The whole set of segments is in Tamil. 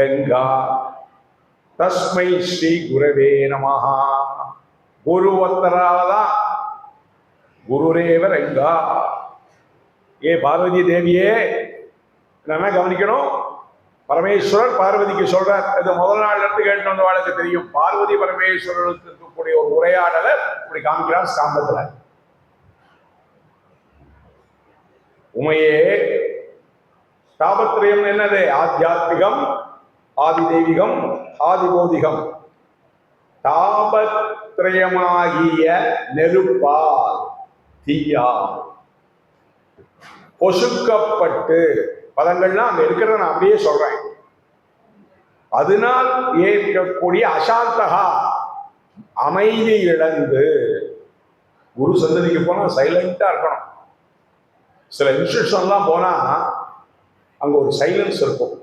கங்கா. தஸ்மை ஸ்ரீ குருவே நமஹா. குரு ஒத்தராவதான் குருரேவ ரங்கா. ஏ பார்வதி தேவியே என்ன கவனிக்கணும். பரமேஸ்வரர் பார்வதிக்கு சொல்றார் இது முதல் நாள் இருந்து கேட்டு வந்த வாழ்க்கை தெரியும். பார்வதி பரமேஸ்வரருக்கு இருக்கக்கூடிய ஒரு உரையாடலை இப்படி காமிக்கிறார் ஸ்தாம்பத்துல. உமையே தாபத்திரயம் என்னது? ஆத்தியாத்மிகம். ஆதி தெய்வீகம் ஆதி பௌதிகம் தாபத்ரயமாகிய நெருப்பால் தீயால் பொசுக்கப்பட்டு பதங்கள்லாம் அங்க இருக்கிறத நான் அப்படியே சொல்றேன். அதனால் ஏற்கக்கூடிய அசாந்தகா அமைதி இழந்து குரு சந்ததிக்கு போனா சைலண்டா இருக்கணும். சில இன்ஸ்டியூஷன்லாம் போனா அங்க ஒரு சைலன்ஸ் இருக்கும்.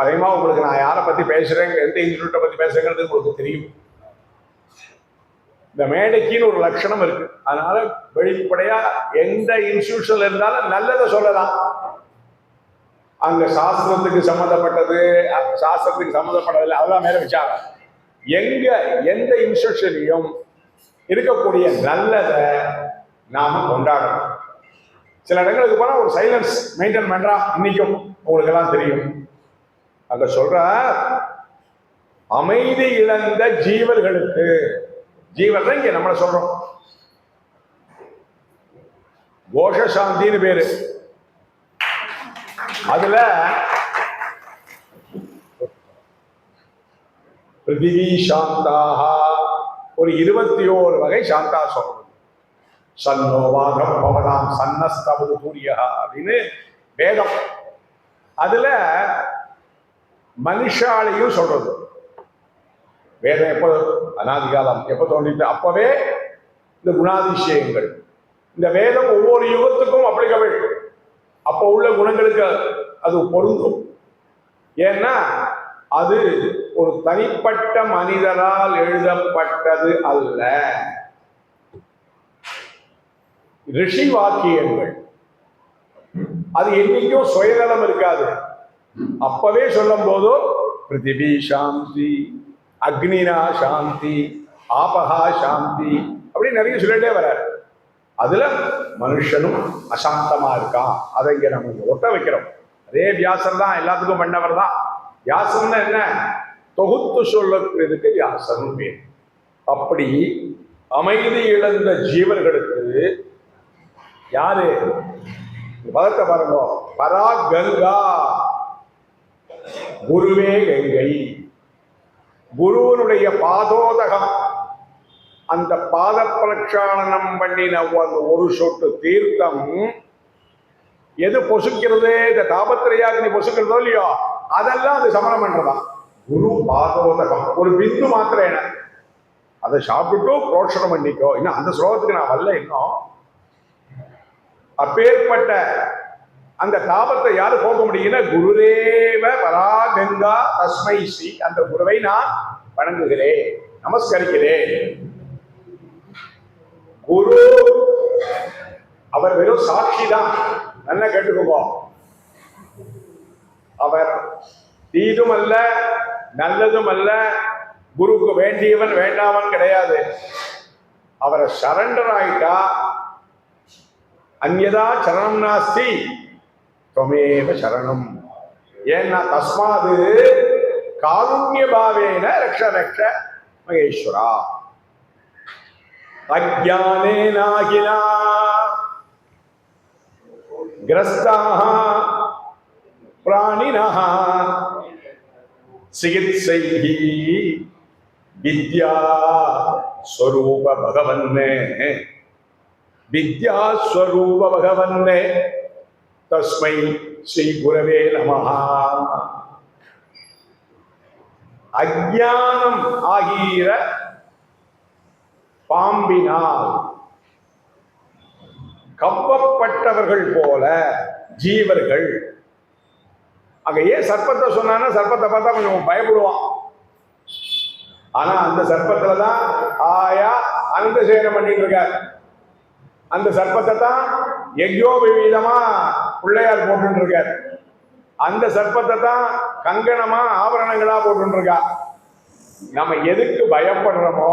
அதிகமாக உங்களுக்கு நான் யாரை பற்றி பேசுகிறேங்க எந்த இன்ஸ்டியூட்டை பற்றி பேசுகிறேங்கிறது உங்களுக்கு தெரியும். இந்த மேடைக்குன்னு ஒரு லட்சணம் இருக்கு. அதனால வெளிப்படையா எந்த இன்ஸ்டியூஷன்ல இருந்தாலும் நல்லதை சொல்லலாம். அங்க சாஸ்திரத்துக்கு சம்மந்தப்பட்டது சாஸ்திரத்துக்கு சம்மந்தப்பட்டதில்லை அதெல்லாம் மேல விசாரம் எங்க எந்த இன்ஸ்டியூஷன்லையும் இருக்கக்கூடிய நல்லதை நாம கொண்டாடணும். சில இடங்களுக்கு போனால் ஒரு சைலன்ஸ் மெயின்டைன் பண்ணுறா இன்னைக்கும் உங்களுக்கு எல்லாம் தெரியும். அங்க சொல்ற அமைதி இழந்த ஜீவர்களுக்கு ஜீவன் இங்க நம்மள சொல்றோம். கோஷசாந்தின்னு பேரு. அதுல பிருத்திவி சாந்தாக ஒரு இருபத்தி ஓரு வகை சாந்தா சொல்றோம். சன்னோவாகம் பவதாம் சன்னஸ்தவது சூரியா அப்படின்னு வேதம். அதுல மனுஷாலையும் சொல்றது. வேதம் எப்போ அனாதிகாலம் எப்போ தோன்றிட்டு? அப்பவே இந்த குணாதிசயங்கள். இந்த வேதம் ஒவ்வொரு யுகத்துக்கும் அப்ளிகபிள் அப்போ உள்ள குணங்களுக்கு அது பொருந்தும். ஏன்னா அது ஒரு தனிப்பட்ட மனிதரால் எழுதப்பட்டது அல்ல. ரிஷி வாக்கியங்கள். அது என்னைக்கும் சுயநலம் இருக்காது. அப்பவே சொல்லும் போதோ பிருத்திவி சாந்தி அக்னினா சாந்தி ஆபகா சாந்தி அப்படின்னு நிறைய சொல்லிட்டே வர்றாரு அதுல மனுஷனும் அசாந்தமா இருக்கான். அதை இங்க நம்ம ஒட்ட வைக்கிறோம். அதே வியாசர் தான் எல்லாத்துக்கும் பண்ணவர் தான். வியாசம்னா என்ன? தொகுத்து சொல்லக்கூடியதுக்கு வியாசன் பேர். அப்படி அமைதி இழந்த ஜீவர்களுக்கு யாரு? பதத்தை பாருங்க. பரா கங்கா. குருவே கங்கை குருவனுடைய பாதோதகம் அந்த பாத பிரக்ஷாளனம் பண்ணின அந்த ஒரு சொட்டு தீர்த்தம் எது பொசுக்கிறது? இந்த தாபத்திரையாகினி பொசுக்கிறதோ இல்லையோ? அதெல்லாம் அது சமணம் பண்றதா குரு பாதோதகம் ஒரு பிந்து மாத்திரம் என்ன அதை சாப்பிட்டுட்டோ புரோஷனம் பண்ணிக்கோ. இன்னும் அந்த ஸ்லோகத்துக்கு நான் வரல இன்னும். அப்பேற்பட்ட அந்த தாபத்தை யாரு போக முடியும்னா குருதேவ பராகங்கா தஸ்மை ஸ்ரீ. அந்த குருவை நான் வணங்குகிறேன் நமஸ்கரிக்கிறேன். குரு அவர் வெறும் சாட்சி தான். நல்லா கேட்டுக்கோங்க. அவர் தீதும் அல்ல நல்லதும் அல்ல குருக்கு வேண்டியவன் வேண்டாமன் கிடையாது. அவரை சரண்டர் ஆயிட்டா அந்யதா சரணம் நாஸ்தி. தொமேவ சரணம். ஏன்னா தஸ்மாது காருண்ய பாவேன ரக்ஷ ரக்ஷ மகேஸ்வரா. அஜானே நாகினா கிரஸ்தாக பிராணினः. சிகிச்சைः வித்யா ஸ்வரூப பகவன்னே. வித்யாஸ்வரூப பகவன்னே. தஸ்மை ஸ்ரீ குரவே நமஹா அஜானம் ஆகிற பாம்பினால் கவ்வப்பட்டவர்கள் போல ஜீவர்கள். அங்க ஏன் சர்ப்பத்தை சொன்னான்னா சர்ப்பத்தை பார்த்தா கொஞ்சம் பயப்படுவான். ஆனா அந்த சர்ப்பத்துல தான் ஆயா அனந்த சேனம் பண்ணிட்டு இருக்கார். அந்த சர்ப்பத்தை தான் எங்கேயோ விதமா பிள்ளையார் போட்டுருக்கார். அந்த சர்ப்பத்தை தான் கங்கணமா ஆபரணங்களா போட்டுருக்கா நம்ம எதுக்கு பயப்படுறோமோ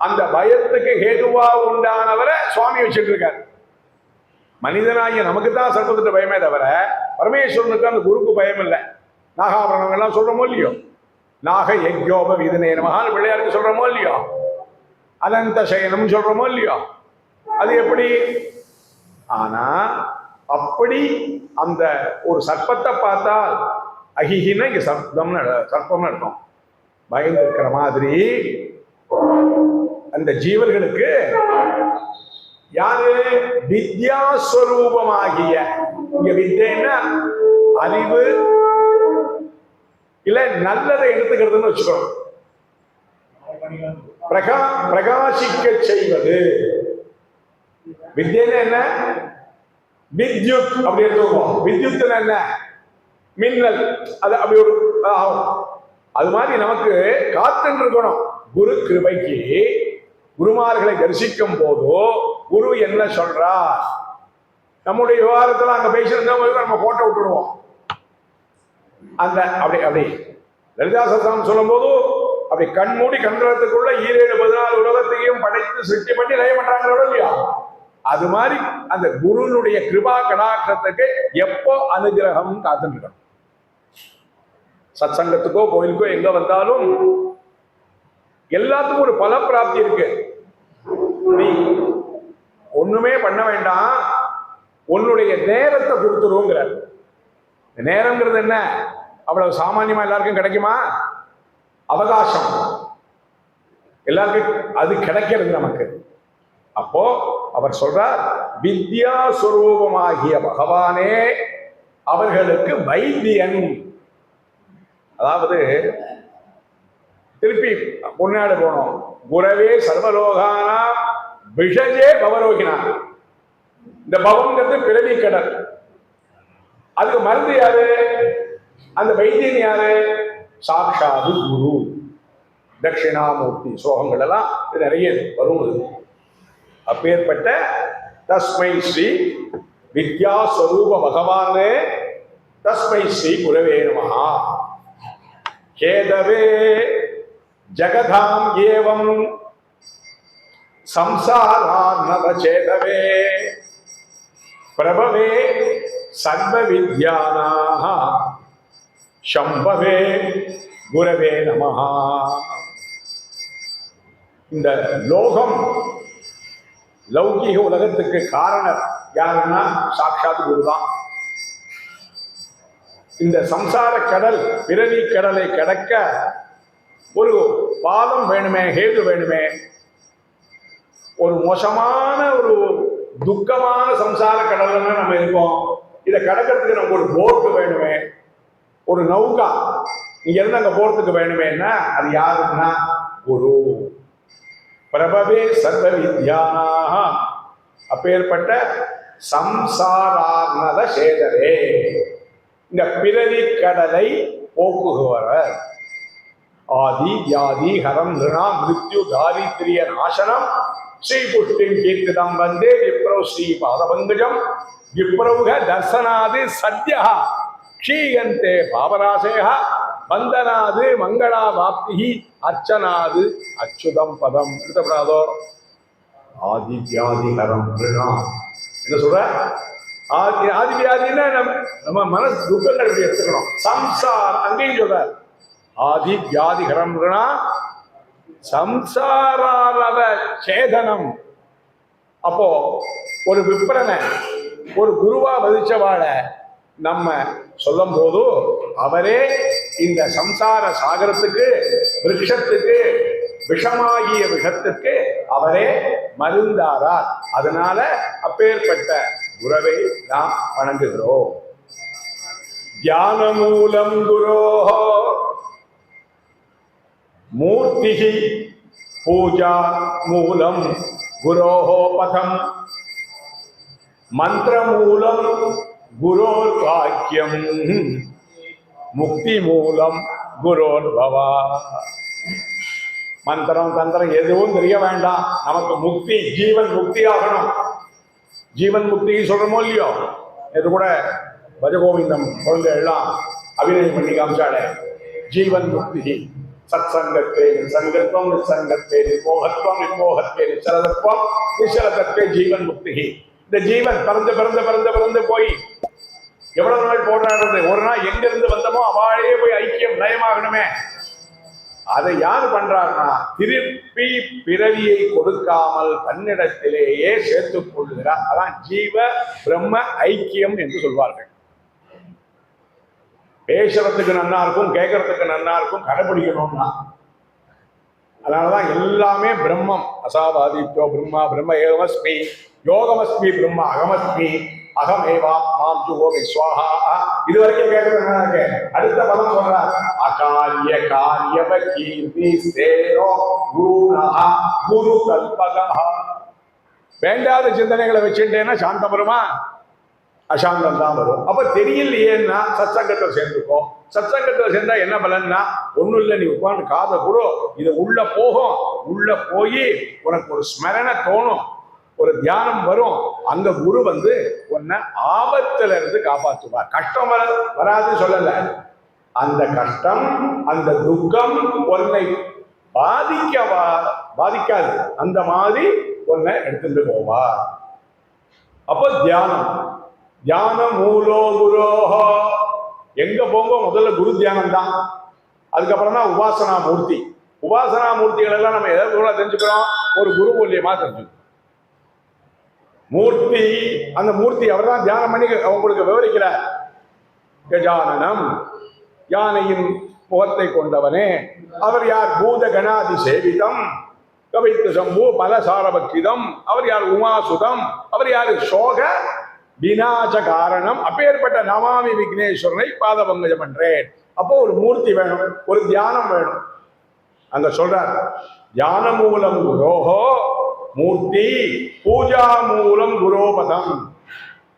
அந்த பயத்துக்கு ஹேதுவா உண்டானவரை சுவாமி வச்சுட்டு இருக்காரு மனிதனாகிய நமக்கு தான் சர்ப்பத்திட்ட பயமே தவிர பரமேஸ்வரனுக்கு அந்த குருக்கு பயம் இல்லை நாகாபரணங்கள்லாம் சொல்றோமோ இல்லையோ? நாக யஜ்யோப விதனே நமகான்னு பிள்ளையாருக்கு சொல்கிறோமோ இல்லையோ? அனந்த சயனம் சொல்றோமோ இல்லையோ? அது எப்படி? ஆனா அப்படி அந்த ஒரு சர்ப்பத்தை பார்த்தால் அகிஹின இங்க சப்தம்னு சர்ப்பம்னு அர்த்தம். பயந்து இருக்கிற மாதிரி அந்த ஜீவர்களுக்கு யாரு? வித்யாஸ்வரூபமாகிய. இங்க வித்யன்னா அறிவு இல்ல நல்லதை எடுத்துக்கிறதுன்னு வச்சுக்கணும். பிரகா பிரகாசிக்க செய்வது. வித்யன்னு என்ன? வித்யுத் அப்படி எடுத்துக்கோம் வித்யுத்னா என்ன? மின்னல். அது அப்படி ஒரு ஆகும். அது மாதிரி நமக்கு காத்துன்னு இருக்கணும் குரு கிருபைக்கு குருமார்களை தரிசிக்கும் போதோ குரு என்ன சொல்றார்? நம்முடைய விவகாரத்துல அங்க பேசியிருந்தா போது நம்ம போட்டோ விட்டுடுவோம். அந்த அப்படி அப்படி. லலிதா சஸ்திரம் சொல்லும் போது அப்படி கண் மூடி கண்டனத்துக்குள்ள ஈரேழு பதினாலு உலகத்தையும் படைத்து சிருஷ்டி பண்ணி லயம் பண்றாங்களோ இல்லையா? அது மாதிரி அந்த குருனுடைய கிருபா கடாட்சத்துக்கு எப்போ அனுகிரகம் காத்துட்டு சத் சத்சங்கத்துக்கோ கோயிலுக்கோ எங்க வந்தாலும் எல்லாத்துக்கும் ஒரு பல பிராப்தி இருக்கு. நீ ஒண்ணுமே பண்ண வேண்டாம். உன்னுடைய நேரத்தை கொடுத்துருங்கிற நேரங்கிறது என்ன? அவ்வளவு சாமானியமா எல்லாருக்கும் கிடைக்குமா? அவகாசம். எல்லாருக்கும் அது கிடைக்கிறது நமக்கு. அப்போ அவர் சொல்றார் வித்யா சுரூபமாகிய பகவானே அவர்களுக்கு வைத்தியன். அதாவது திருப்பி முன்னாடி போனோம். குரவே சர்வலோகானா விஷஜே பவரோகினா. இந்த பவங்கிறது பிறவி கடல். அதுக்கு மருந்து யாரு? அந்த வைத்தியன் யாரு? சாட்சாது குரு. தட்சிணாமூர்த்தி ஸ்லோகங்கள் எல்லாம் இது நிறைய வரும். அப்பேற்பட்ட தஸ்மை ஸ்ரீ வித்யாஸ்வரூப பகவானே தஸ்மை ஸ்ரீ குரவே நமஹா. கேதவே ஜகதாம் ஏவம் சம்சாரார்ணவச்சேதவே பிரபவே சர்வ வித்யானாக சம்பவே குரவே நமஹா. இந்த லோகம் லௌகிக உலகத்துக்கு காரணர் யாருன்னா சாட்சாத் குருதான். இந்த சம்சார கடல் பிறவி கடலை கடக்க ஒரு பாதம் வேணுமே ஹேது வேணுமே ஒரு மோசமான ஒரு துக்கமான சம்சார கடல்ல நம்ம இருக்கோம். இதை கடக்கிறதுக்கு நமக்கு ஒரு போட்டு வேணுமே ஒரு நௌகா இங்க இருந்து அங்க போறதுக்கு வேணுமேன்னா அது யாருன்னா குரு. பிரபவே சர்வ வித்யானாக அப்பேற்பட்ட சம்சாரார்ணத சேதரே. இந்த பிறவி கடலை போக்குகிறவர் ஆதி வியாதி ஹரம் நிருணா மிருத்யு தாரித்ரிய நாசனம். ஸ்ரீ புஷ்டிம் கீர்த்திதம் வந்தே விப்ரவ் ஸ்ரீ பாதபங்கஜம் விப்ரவுக தர்சனாதி சத்யா க்ஷீயந்தே பாபராசேக வந்தனாது மங்களா வாப்தி அர்ச்சனாது அச்சுதம் பதம். எடுத்தப்படாதோ ஆதி வியாதி ஹரம் என்ன சொல்ற? ஆதி ஆதி வியாதின்னா நம்ம நம்ம மனசு துக்கங்கள் இப்படி எடுத்துக்கணும்? சம்சார் அங்கேயும் சொல்றார் ஆதி வியாதி ஹரம்னா சம்சாராரவ சேதனம். அப்போ ஒரு விப்ரனை ஒரு குருவா வதிச்சவாழ நம்ம சொல்லும் போது அவரே இந்த சம்சார சாகரத்துக்கு விருஷத்துக்கு விஷமாகிய விஷத்துக்கு அவரே மருந்தாரார். அதனால அப்பேற்பட்ட குரவை நாம் வணங்குகிறோம். தியான மூலம் குரோஹோ மூர்த்திகி பூஜா மூலம் குரோஹோ பதம். மந்திரமூலம் குரோர் வாக்கியம் முக்தி மூலம் குரோர் பவா மந்திரம் தந்திரம் எதுவும் தெரிய வேண்டாம். நமக்கு முக்தி ஜீவன் முக்தி ஆகணும் ஜீவன் முக்தி சொல்றோமோ இல்லையோ? இது கூட பஜகோவிந்தம் குழந்தை எல்லாம் அபிநயம் பண்ணி காமிச்சாலே ஜீவன் முக்தி சத் சங்கத்தே சங்கத்துவம் நிசங்கத்தே நிர்மோகத்துவம் நிர்மோகத்தே நிச்சலதத்துவம் நிச்சலதத்தே ஜீவன் முக்தி. இந்த ஜீவன் பிறந்து பிறந்து பிறந்து பிறந்து போய் எவ்வளவு நாள் போராடுறது? ஒரு நாள் எங்க இருந்து வந்தோமோ அவாழையே போய் ஐக்கியம் நயமாகணுமே. அதை யார் பண்றாருன்னா திருப்பி பிறவியை கொடுக்காமல் தன்னிடத்திலேயே சேர்த்துக் கொள்கிறார். அதான் ஜீவ பிரம்ம ஐக்கியம் என்று சொல்வார்கள். பேசுறதுக்கு நன்னா இருக்கும் கேட்கறதுக்கு நன்னா இருக்கும் கடைபிடிக்கணும்னா. அதனாலதான் எல்லாமே பிரம்மம். அசாபாதித்யோ பிரம்மா பிரம்ம ஏகமஸ்மி யோகமஸ்மி பிரம்மா அகமஸ்மி. அகமேவா மாம் ஜுகோமி சுவாஹா இது வரைக்கும் கேட்கறது அடுத்த பதம் சொல்றார். அகாரிய காரியவ கீர்த்தி சேரோ குருணா குரு கல்பகா வேண்டாத சிந்தனைகளை வச்சுட்டேன்னா சாந்தம் வருமா? அசாந்தம் தான் வரும். அப்ப தெரியலையேன்னா சத்சங்கத்தில் சேர்ந்துக்கோ. சத்சங்கத்தில் சேர்ந்தா என்ன பலன்னா ஒண்ணும் இல்லை நீ உட்காந்து காதை கொடு. இது உள்ள போகும். உள்ள போய் உனக்கு ஒரு ஸ்மரணை தோணும். ஒரு தியானம் வரும். அந்த குரு வந்து உன்னை ஆபத்துல இருந்து காப்பாற்றுவார். கஷ்டம் வர வராதுன்னு சொல்லல. அந்த கஷ்டம் அந்த துக்கம் உன்னை பாதிக்கவா பாதிக்காது. அந்த மாதிரி உன்னை எடுத்துட்டு போவார். அப்போ தியானம். தியான மூலோ குரோஹோ. எங்க போங்க முதல்ல குரு தியானம் தான். அதுக்கப்புறம் தான் உபாசனா மூர்த்தி. உபாசனா மூர்த்திகள் எல்லாம் நம்ம எதாவது கூட தெரிஞ்சுக்கிறோம்? ஒரு குரு மூலியமா தெரிஞ்சுக்கிறோம். மூர்த்தி அந்த மூர்த்தி அவர் தான் தியானம் பண்ணி உங்களுக்கு விவரிக்கிறார் கஜானனம் யானையின் முகத்தை கொண்டவனே. அவர் யார்? பூத கணாதி சேவிதம். கவித்து சம்பு பலசாரபக்திதம் அவர் யார்? உமாசுதம். அவர் யார்? சோக விநாச காரணம். அப்பேற்பட்ட நமாமி விக்னேஸ்வரனை பாதபங்கஜம் பண்றேன். அப்போ ஒரு மூர்த்தி வேணும் ஒரு தியானம் வேணும். அங்க சொல்றார் தியான மூலம் குரோஹோ மூர்த்தி பூஜா மூலம் குரோபதம்.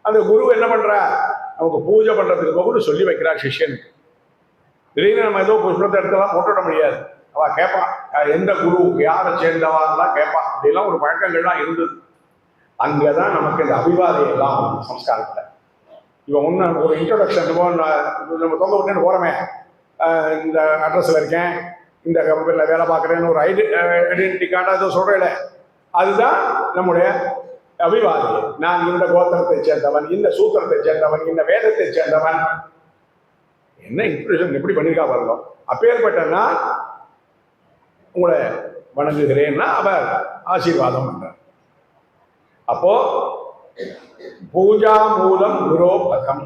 அந்த குரு என்ன பண்றார் நமக்கு பூஜை பண்றதுக்கு கூட சொல்லி வைக்கிறார் சிஷ்யனுக்கு. திடீர்னு நம்ம ஏதோ புஷ்பத்தை எடுத்தெல்லாம் போட்டுவிட முடியாது. அவ கேட்பான் எந்த குரு யாரை சேர்ந்தவான்லாம் கேட்பான் அப்படிலாம் ஒரு பழக்கங்கள்லாம் இருந்தது. அங்கதான் நமக்கு இந்த அபிவாதம் எல்லாம் சம்ஸ்காரத்தில். சம்ஸ்காரத்துல இவன் ஒன்று ஒரு இன்ட்ரோடக்ஷன் நம்ம தொங்க விட்டுன்னு போறோமே. இந்த அட்ரஸ்ல இருக்கேன். இந்த கம்பெனியில் வேலை பார்க்குறேன்னு ஒரு ஐடி ஐடென்டிட்டி கார்டாக எதுவும் சொல்கிறேன் அதுதான் நம்முடைய அபிவாதி. நான் இந்த கோத்திரத்தை சேர்ந்தவன் இந்த சூத்திரத்தை சேர்ந்தவன் இந்த வேதத்தை சேர்ந்தவன். என்ன இன்ட்ரடக்ஷன் எப்படி பண்ணியிருக்கா வரலாம் அப்பேற்பட்ட நான் உங்களை வணங்குகிறேன்னா அவர் ஆசீர்வாதம் பண்றார். அப்போ பூஜா மூலம் குரோபதம்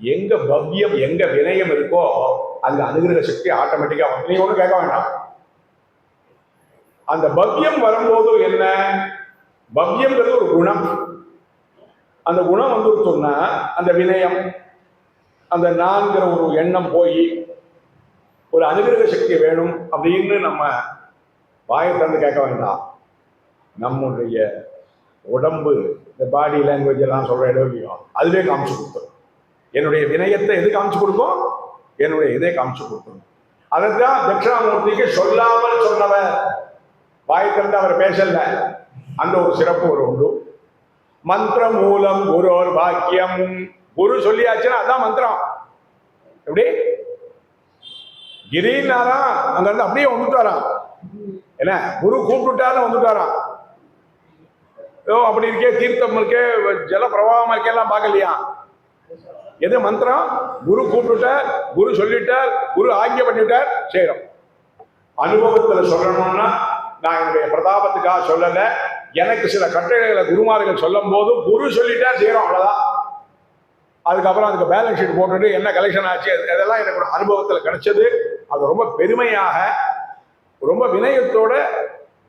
எங்க பவ்யம் எங்க வினயம் இருக்கோ அந்த அனுகிரக சக்தி ஆட்டோமேட்டிக்கா நீங்க ஒன்றும் கேட்க வேண்டாம். அந்த பவ்யம் வரும்போது என்ன? பவ்யம்ங்கிறது ஒரு குணம். அந்த குணம் வந்து சொன்னா அந்த வினயம் அந்த நான்கிற ஒரு எண்ணம் போய் ஒரு அனுகிரக சக்தி வேணும் அப்படின்னு நம்ம வாயை திறந்து கேட்க வேண்டாம். நம்முடைய உடம்பு இந்த பாடி லாங்குவேஜ் எல்லாம் சொல்ற இடம் அதுவே காமிச்சு கொடுத்துரும். என்னுடைய வினயத்தை எது காமிச்சு கொடுக்கும்? என்னுடைய இதை காமிச்சு கொடுக்கும் அதைத்தான் தட்சிணாமூர்த்திக்கு சொல்லாமல் சொன்னவர். வாய் திறந்து அவர் பேசல. அந்த ஒரு சிறப்பு ஒரு உண்டு. மந்திர மூலம் குரோர் பாக்கியம். குரு சொல்லியாச்சுன்னா அதான் மந்திரம். எப்படி? கிரினாரா அங்க இருந்து அப்படியே வந்துட்டாராம். என்ன? குரு கூப்பிட்டுட்டாலும் வந்துட்டாராம். ஓ அப்படி இருக்கே தீர்த்தம் இருக்கே ஜல பிரவாகம் இருக்கே எல்லாம் பார்க்கலையா? எது மந்திரம்? குரு கூப்பிட்டுட்டார் குரு சொல்லிட்டார் குரு ஆக்கிய பண்ணிட்டார் செய்யறோம் அனுபவத்துல சொல்லணும்னா நான் என்னுடைய பிரதாபத்துக்காக சொல்லல. எனக்கு சில கட்டளைகளை குருமார்கள் சொல்லும் போது குரு சொல்லிட்டா செய்யறோம் அவ்வளவுதான். அதுக்கப்புறம் அதுக்கு பேலன்ஸ் ஷீட் போட்டுட்டு என்ன கலெக்ஷன் ஆச்சு அது- அதெல்லாம் எனக்கு ஒரு அனுபவத்தில் கிடைச்சது. அது ரொம்ப பெருமையாக ரொம்ப வினயத்தோட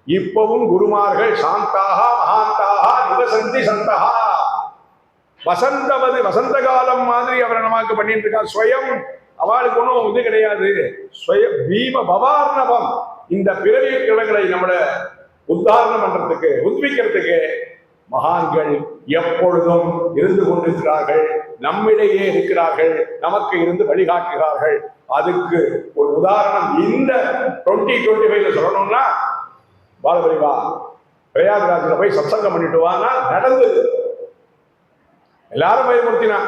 இப்பவும் குருமார்கள் சாந்தாக மகாந்தாக நிவசந்தி சந்தகா. வசந்தவது வசந்த காலம் மாதிரி அவரை நமக்கு பண்ணிட்டு இருக்கா. ஸ்வயம் அவளுக்கு ஒன்றும் இது கிடையாது. ஸ்வய பீம பவார்ணவம். இந்த பிறவி கிழங்களை நம்மள உத்தாரண மன்றத்துக்கு உத்விக்கிறதுக்கு மகான்கள் எப்பொழுதும் இருந்து கொண்டிருக்கிறார்கள். நம்மிடையே இருக்கிறார்கள். நமக்கு இருந்து வழிகாட்டுகிறார்கள். அதுக்கு ஒரு உதாரணம் இந்த டுவெண்ட்டி டுவெண்ட்டி ஃபைவ்ல சொல்லணும்னா பாலபரிவா பிரயாகராஜில் போய் சத்சங்கம் பண்ணிட்டு வானா நடந்தது எல்லாரும் பயமுறுத்தினா.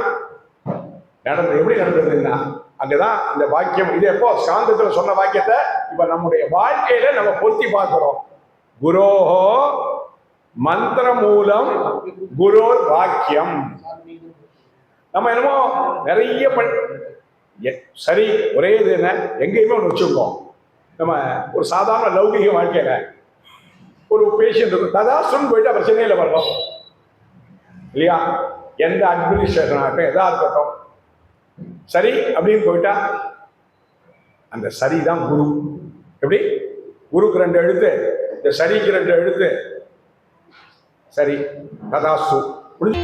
நடந்தது எப்படி நடந்ததுன்னா அங்கதான் இந்த வாக்கியம் இது எப்போ? சாந்தத்தில் சொன்ன வாக்கியத்தை இப்ப நம்முடைய வாழ்க்கையில நம்ம பொருத்தி பார்க்கிறோம். குரோஹோ மந்திர மூலம் குரோர் வாக்கியம் நம்ம என்னமோ நிறைய பண் எ- சரி ஒரே இது என்ன? எங்கேயுமே ஒன்று வச்சுருக்கோம் நம்ம ஒரு சாதாரண லௌகிக வாழ்க்கையில ஒரு பேஷண்ட் இருக்கும் ததாசுன்னு போயிட்டு பிரச்சனையில் வரணும் இல்லையா? எந்த அட்மினிஸ்ட்ரேஷனாக இருக்கட்டும் எதா இருக்கட்டும் சரி அப்படின்னு போயிட்டா அந்த சரி தான் குரு. எப்படி? குருக்கு ரெண்டு எழுத்து இந்த சரிக்கு ரெண்டு எழுத்து. சரி கதாசு புரிஞ்சு?